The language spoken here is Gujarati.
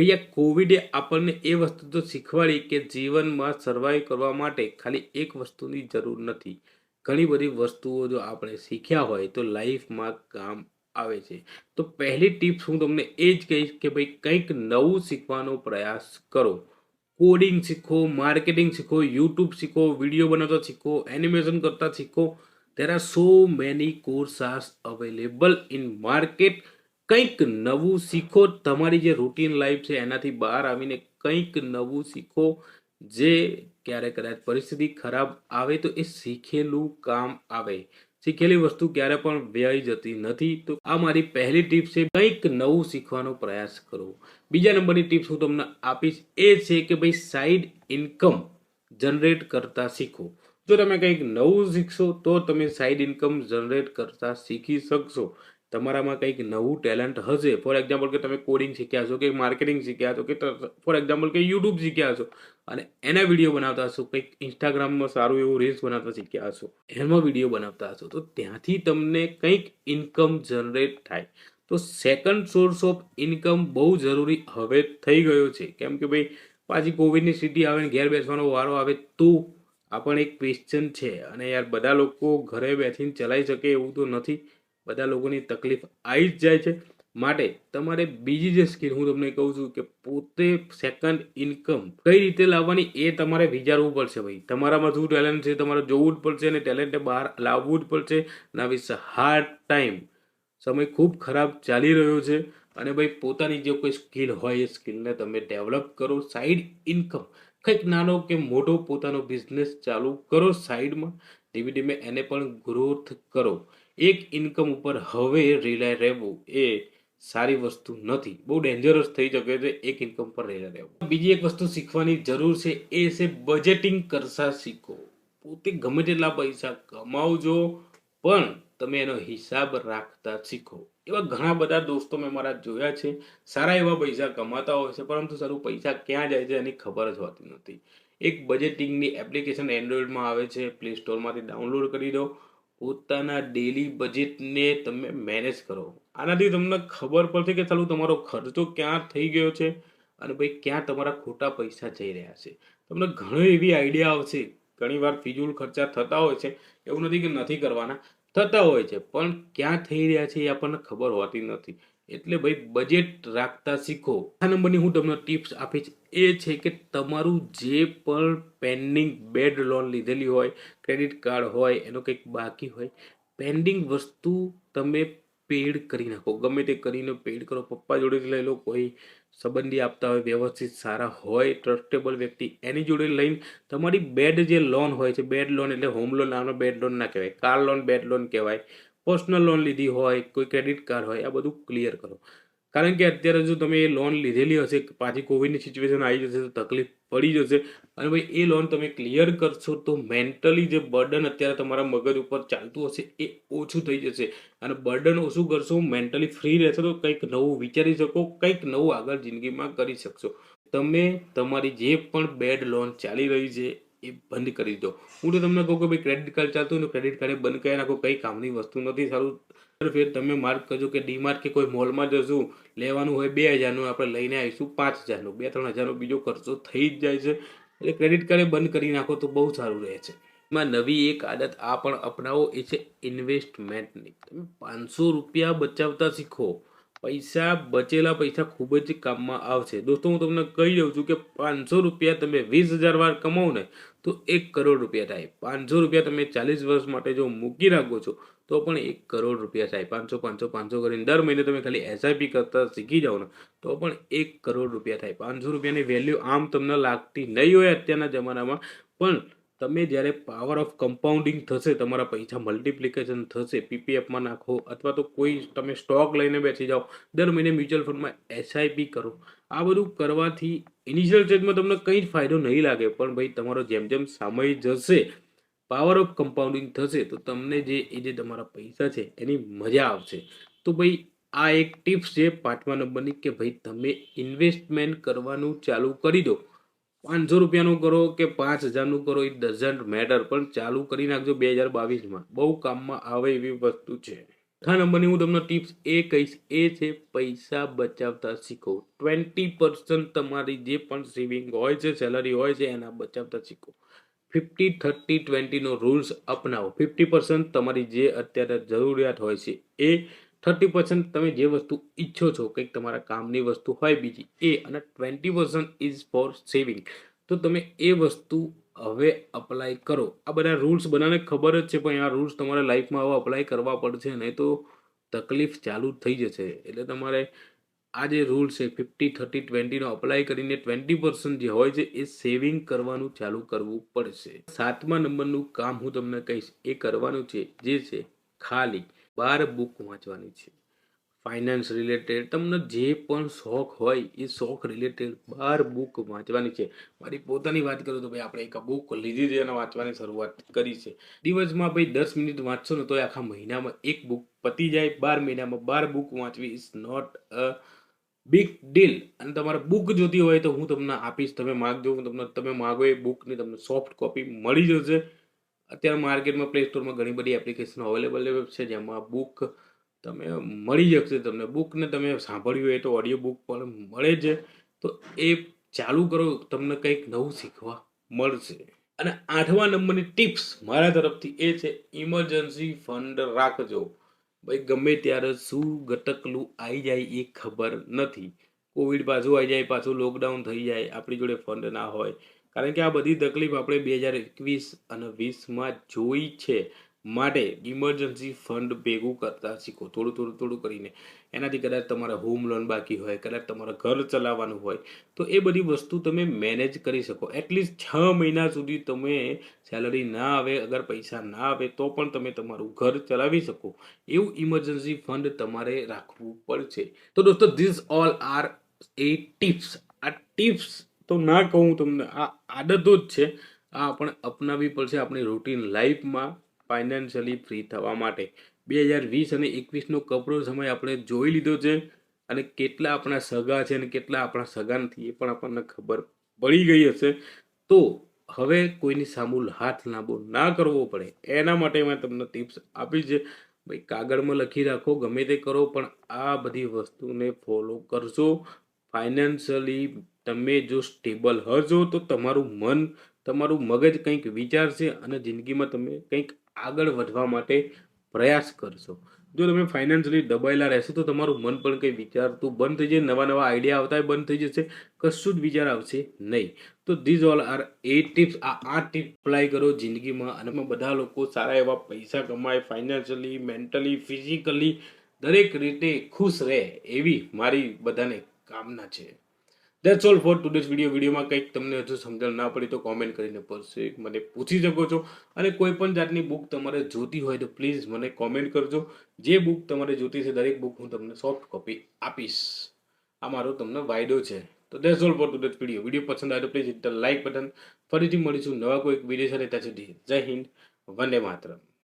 ભૈયા, કોવિડે આપણને એ વસ્તુ તો શીખવાડી કે જીવનમાં સર્વાઈવ કરવા માટે ખાલી એક વસ્તુની જરૂર નથી. ઘણી બધી વસ્તુઓ જો આપણે શીખ્યા હોય તો લાઈફમાં કામ આવે છે. તો પહેલી ટિપ્સ હું તમને એ જ કહીશ કે ભાઈ કંઈક નવું શીખવાનો પ્રયાસ કરો. કોડિંગ શીખો માર્કેટિંગ શીખો યુટ્યુબ શીખો વીડિયો બનાવતા શીખો એનિમેશન કરતા શીખો. There are so many course are available in market કંઈક નવું શીખો, તમારી જે રૂટીન લાઈફ છે, એનાથી બહાર આવીને કંઈક નવું શીખો, જે ક્યારે કદાચ પરિસ્થિતિ ખરાબ આવે તો એ શીખેલું કામ આવે. શીખેલી વસ્તુ ક્યારે પણ વ્યય જતી નથી. તો આ મારી પહેલી ટિપ્સ છે, કંઈક નવું શીખવાનો પ્રયાસ કરો. બીજા નંબરની ટિપ્સ હું તમને આપીશ એ છે કે ભાઈ સાઈડ ઇન્કમ જનરેટ કરતા શીખો. જો તમે કંઈક નવું શીખશો, તો તમે સાઈડ ઇન્કમ જનરેટ કરતા શીખી શકશો. તમારામાં કંઈક નવું ટેલેન્ટ હશે. ફોર એક્ઝામ્પલ કે તમે કોડિંગ શીખ્યા છો કે માર્કેટિંગ શીખ્યા છો કે ફોર એક્ઝામ્પલ કે યુટ્યુબ શીખ્યા છો અને એના વીડિયો બનાવતા હશો, કંઈક ઇન્સ્ટાગ્રામમાં સારું એવું રીલ્સ બનાવતા શીખ્યા હશો, એમાં વીડિયો બનાવતા હશો, તો ત્યાંથી તમને કંઈક ઇન્કમ જનરેટ થાય. તો સેકન્ડ સોર્સ ઓફ ઇન્કમ બહુ જરૂરી હવે થઈ ગયો છે. કેમ કે ભાઈ, પાછી કોવિડની સ્થિતિ આવે ને ઘેર બેસવાનો વારો આવે તો આ પણ એક ક્વેશ્ચન છે. અને યાર, બધા લોકો ઘરે બેસીને ચલાવી શકે એવું તો નથી. બધા લોકોની તકલીફ આવી જ જાય છે. માટે તમારે બીજી જે સ્કિલ હું તમને કહું છું કે પોતે સેકન્ડ ઇન્કમ કઈ રીતે લાવવાની એ તમારે વિચારવું પડશે ભાઈ. તમારામાં શું ટેલેન્ટ છે તમારે જોવું જ પડશે અને ટેલેન્ટે બહાર લાવવું જ પડશે. ના વિસ હાર્ડ ટાઈમ સમય ખૂબ ખરાબ ચાલી રહ્યો છે અને ભાઈ પોતાની જે કોઈ સ્કિલ હોય એ સ્કિલને તમે ડેવલપ કરો. સાઈડ ઇન્કમ કંઈક નાનો કે મોટો પોતાનો બિઝનેસ ચાલુ કરો સાઈડમાં. ધીમે ધીમે એને પણ ગ્રોથ કરો. એક ઇન્કમ ઉપર હવે રિલાય રહેવું એ સારી વસ્તુ નથી. બહુ ડેન્જરસ થઈ શકે છે એક ઇન્કમ પર રિલાય રહેવું. બીજી એક વસ્તુ શીખવાની જરૂર છે એ છે બજેટિંગ કરતા શીખો. પોતે ગમે તેટલા પૈસા કમાવજો, પણ તમે એનો હિસાબ રાખતા શીખો. એવા ઘણા બધા દોસ્તો મેં મારા જોયા છે. સારા એવા પૈસા કમાતા હોય છે, પરંતુ સારું પૈસા ક્યાં જાય છે એની ખબર જ હોતી નથી. એક બજેટિંગની એપ્લિકેશન એન્ડ્રોઈડમાં આવે છે પ્લે સ્ટોરમાંથી ડાઉનલોડ કરી દો. પોતાના ડેલી બજેટને તમે મેનેજ કરો. આનાથી તમને ખબર પડશે કે ચાલુ તમારો ખર્ચો ક્યાં થઈ ગયો છે અને ભાઈ ક્યાં તમારા ખોટા પૈસા જઈ રહ્યા છે. તમને ઘણી એવી આઈડિયા આવશે. ઘણીવાર ફિજુલ ખર્ચા થતા હોય છે. એવું નથી કે નથી કરવાના. થતા હોય છે. પણ ક્યાં થઈ રહ્યા છે એ આપણને ખબર હોતી નથી. એટલે ભાઈ બજેટ રાખતા શીખો. આ નંબરની હું તમને ટિપ્સ આપીશ. એ છે કે તમારું જે પણ પેન્ડિંગ બેડ લોન લીધેલી હોય ક્રેડિટ કાર્ડ હોય, એનો કંઈક બાકી હોય પેન્ડિંગ વસ્તુ તમે પેડ કરી નાખો. ગમે તે કરીને પેડ કરો. પપ્પા જોડેથી લઈ લો કોઈ સંબંધી આપતા હોય, વ્યવસ્થિત, સારા હોય ટ્રસ્ટેબલ વ્યક્તિ એની જોડે લઈને તમારી બેડ જે લોન હોય છે બેડ લોન એટલે હોમ લોન નામનો બેડ લોન ના કહેવાય કાર લોન બેડ લોન કહેવાય પર્સનલ લોન લીધી હોય, કોઈ ક્રેડિટ કાર્ડ હોય, આ બધું ક્લિયર કરો. કારણ કે અત્યારે જો તમે એ લોન લીધેલી હશે, પાછી કોવિડની સિચ્યુએશન આવી જશે, તો તકલીફ પડી જશે. અને ભાઈ, એ લોન તમે ક્લિયર કરશો તો મેન્ટલી જે બર્ડન અત્યારે તમારા મગજ ઉપર ચાલતું હશે, એ ઓછું થઈ જશે. અને બર્ડન ઓછું કરશો મેન્ટલી ફ્રી રહેશો, તો કંઈક નવું વિચારી શકો, કંઈક નવું આગળ જિંદગીમાં કરી શકશો. તમે તમારી જે પણ બેડ લોન ચાલી રહી છે એ બંધ કરી દો હું તો તમને કહું કે ભાઈ ક્રેડિટ કાર્ડ ચાલતું તો ક્રેડિટ કાર્ડ બંધ કરી નાખો, કંઈ કામની વસ્તુ નથી, સારું. ફેર તમે માર્ક કરજો કે ડીમાર્ટ કે કોઈ મોલમાં જશું, લેવાનું હોય બે હજારનું, આપણે લઈને આવીશું પાંચ હજારનું, બે ત્રણ હજારનો બીજો ખર્ચો થઈ જ જાય છે. એટલે ક્રેડિટ કાર્ડ બંધ કરી નાખો તો બહુ સારું રહે છે. એમાં નવી એક આદત આ પણ અપનાવો, એ છે ઇન્વેસ્ટમેન્ટની તમે પાંચસો રૂપિયા બચાવતા શીખો. પૈસા બચેલા પૈસા ખૂબ જ કામમાં આવશે. દોસ્તો, હું તમને કહી દઉં છું કે પાંચસો રૂપિયા તમે વીસ હજાર વાર કમાવો ને તો એક કરોડ રૂપિયા થાય. પાંચસો રૂપિયા તમે ચાલીસ વર્ષ માટે જો મૂકી રાખો છો, તો પણ એક કરોડ રૂપિયા થાય. પાંચસો પાંચસો પાંચસો કરીને દર મહિને તમે ખાલી એસઆઈપી કરતા શીખી જાઓ ને, તો પણ એક કરોડ રૂપિયા થાય. પાંચસો રૂપિયાની વેલ્યુ આમ તમને લાગતી નહીં હોય અત્યારના જમાનામાં, પણ તમે જ્યારે પાવર ઓફ કમ્પાઉન્ડિંગ થશે, તમારા પૈસા મલ્ટિપ્લિકેશન થશે પીપીએફમાં નાખો, અથવા તો કોઈ તમે સ્ટોક લઈને બેસી જાઓ, દર મહિને મ્યુચ્યુઅલ ફંડમાં એસઆઈપી કરો. આ બધું કરવાથી ઇનિશિયલ સ્ટેજમાં તમને કંઈ જ ફાયદો નહીં લાગે, પણ ભાઈ તમારો જેમ જેમ સમય જશે પાવર ઓફ કમ્પાઉન્ડિંગ થશે, તો તમને જે, એ જે તમારા પૈસા છે, એની મજા આવશે. તો ભાઈ, આ એક ટિપ્સ છે પાંચમા નંબરની કે ભાઈ તમે ઇન્વેસ્ટમેન્ટ કરવાનું ચાલુ કરી દો. પાંચસો રૂપિયાનું કરો કે પાંચ હજારનું કરો ઇટ ડઝન્ટ મેટર પણ ચાલુ કરી નાખજો બે હજાર બાવીસમાં. બહુ કામમાં આવે એવી વસ્તુ છે. ચોથા નંબરની હું તમને ટિપ્સ એ કહીશ, એ છે પૈસા બચાવતા શીખો. ટ્વેન્ટી પર્સન્ટ તમારી જે પણ સેવિંગ હોય છે સેલરી હોય છે, એના બચાવતા શીખો. ફિફ્ટી થર્ટી ટ્વેન્ટીનો રૂલ્સ અપનાવો. ફિફ્ટી પર્સન્ટ તમારી જે અત્યારે જરૂરિયાત હોય છે, એ થર્ટી પર્સન્ટ તમે જે વસ્તુ ઈચ્છો છો, કંઈક તમારા કામની વસ્તુ હોય બીજી, એ અને twenty percent is for saving તો તમે એ વસ્તુ હવે અપ્લાય કરો. આ બધા રૂલ્સ બધાને ખબર જ છે, પણ આ રૂલ્સ તમારે લાઈફમાં હવે અપ્લાય કરવા પડશે, નહીં તો તકલીફ ચાલુ થઈ જશે. એટલે તમારે આ જે રૂલ છે ફિફ્ટી થર્ટી ટ્વેન્ટીનો અપ્લાય કરીને ટ્વેન્ટી પર્સન્ટ જે હોય છે, એ સેવિંગ કરવાનું ચાલુ કરવું પડશે. સાતમા નંબરનું કામ હું તમને કહીશ, એ કરવાનું છે, જે છે, ખાલી બાર બુક વાંચવાની છે. ફાઇનાન્સ રિલેટેડ તમને જે પણ શોખ હોય, એ શોખ રિલેટેડ બાર બુક વાંચવાની છે. મારી પોતાની વાત કરું તો ભાઈ, આપણે એક બુક લીધી છે અને વાંચવાની શરૂઆત કરી છે. દિવસમાં ભાઈ દસ મિનિટ વાંચશો ને તો આખા મહિનામાં એક બુક પતી જાય. બાર મહિનામાં બાર બુક વાંચવી is not a big deal અને તમારે બુક જોતી હોય તો હું તમને આપીશ. તમે માગજો, હું તમને, તમે માગો એ બુકની તમને સોફ્ટ કોપી મળી જશે. અત્યારે માર્કેટમાં પ્લે સ્ટોરમાં ઘણી બધી એપ્લિકેશનો અવેલેબલ છે, જેમાં બુક તમે મળી જશે તમને બુકને તમે સાંભળ્યું હોય તો ઓડિયો બુક પણ મળે છે. તો એ ચાલુ કરો, તમને કંઈક નવું શીખવા મળશે. અને આઠમા નંબરની ટિપ્સ મારા તરફથી એ છે ઇમરજન્સી ફંડ રાખજો. ભાઈ, ગમે ત્યારે શું ગટકલું આવી જાય એ ખબર નથી. કોવિડ પાછું આવી જાય, પાછું લોકડાઉન થઈ જાય, આપણી જોડે ફંડ ના હોય. કારણ કે આ બધી તકલીફ આપણે બે હજાર એકવીસ અને વીસમાં જોઈ છે. માટે ઇમરજન્સી ફંડ ભેગું કરતા શીખો. થોડું થોડું થોડું કરીને. એનાથી કદાચ તમારે હોમ લોન બાકી હોય, કદાચ તમારે ઘર ચલાવવાનું હોય, તો એ બધી વસ્તુ તમે મેનેજ કરી શકો. એટલીસ્ટ છ મહિના સુધી તમે સેલરી ના આવે, અગર પૈસા ના આવે, તો પણ તમે તમારું ઘર ચલાવી શકો. એવું ઇમરજન્સી ફંડ તમારે રાખવું પડશે. તો દોસ્તો this all are a tips આ ટિપ્સ તો ના કહું તમને, આ આદતો જ છે. આ આપણે અપનાવવી પડશે આપણી રૂટીન લાઈફમાં ફાઇનાન્શિયલી ફ્રી થવા માટે. બે હજાર વીસ અને એકવીસનો કપડો સમય આપણે જોઈ લીધો છે અને કેટલા આપણા સગા છે અને કેટલા આપણા સગા નથી એ પણ આપણને ખબર પડી ગઈ હશે. તો હવે કોઈની સામુલ હાથ લાંબો ના કરવો પડે. એના માટે મેં તમને ટિપ્સ આપી છે. ભાઈ, કાગળમાં લખી રાખો, ગમે તે કરો, પણ આ બધી વસ્તુને ફોલો કરશો ફાઇનાન્શિયલી તમે જો સ્ટેબલ હશો તો તમારું મન, તમારું મગજ કંઈક વિચારશે અને જિંદગીમાં તમે કંઈક આગળ વધવા માટે પ્રયાસ કરશો. જો તમે ફાઇનાન્શિયલી દબાયેલા રહેશો, તો તમારું મન પણ કંઈ વિચારતું બંધ થઈ જાય, નવા નવા આઈડિયા આવતા બંધ થઈ જશે, કશું જ વિચાર આવશે નહીં. તો these all are a tips આ આ ટીપ અપ્લાય કરો જિંદગીમાં. અને બધા લોકો સારા એવા પૈસા કમાય ફાઇનાન્શિયલી મેન્ટલી ફિઝિકલી દરેક રીતે ખુશ રહે એવી મારી બધાને કામના છે. That's all for today's video વિડીયોમાં કંઈક તમને હજુ સમજણ ના પડી તો કોમેન્ટ કરીને પડશે મને પૂછી શકો છો. અને કોઈ પણ જાતની બુક તમારે જોતી હોય તો પ્લીઝ મને કોમેન્ટ કરજો. જે બુક તમારે જોતી છે, દરેક બુક હું તમને સોફ્ટ કોપી આપીશ. આ મારો તમને વાયદો છે. તો that's all for today's video video પસંદ આવે તો please hit the like button ફરીથી મળીશું નવા કોઈક વીડિયો સાથે. ત્યાં સુધી જય હિન્દ. વંદે માતરમ.